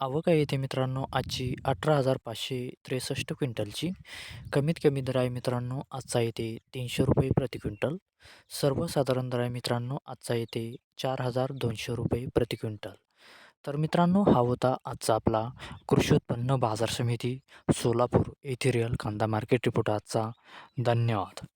आवक आहे येते मित्रांनो आजची अठरा हजार पाचशे त्रेसष्ट क्विंटलची. कमीत कमी दर आहे मित्रांनो आजचा येते तीनशे रुपये प्रति क्विंटल. सर्वसाधारण दर आहे मित्रांनो आजचा येते चार हजार दोनशे रुपये प्रति क्विंटल. तर मित्रांनो हा होता आजचा आपला कृषी उत्पन्न बाजार समिती सोलापूर येथे रिअल कांदा मार्केट रिपोर्ट आजचा. धन्यवाद.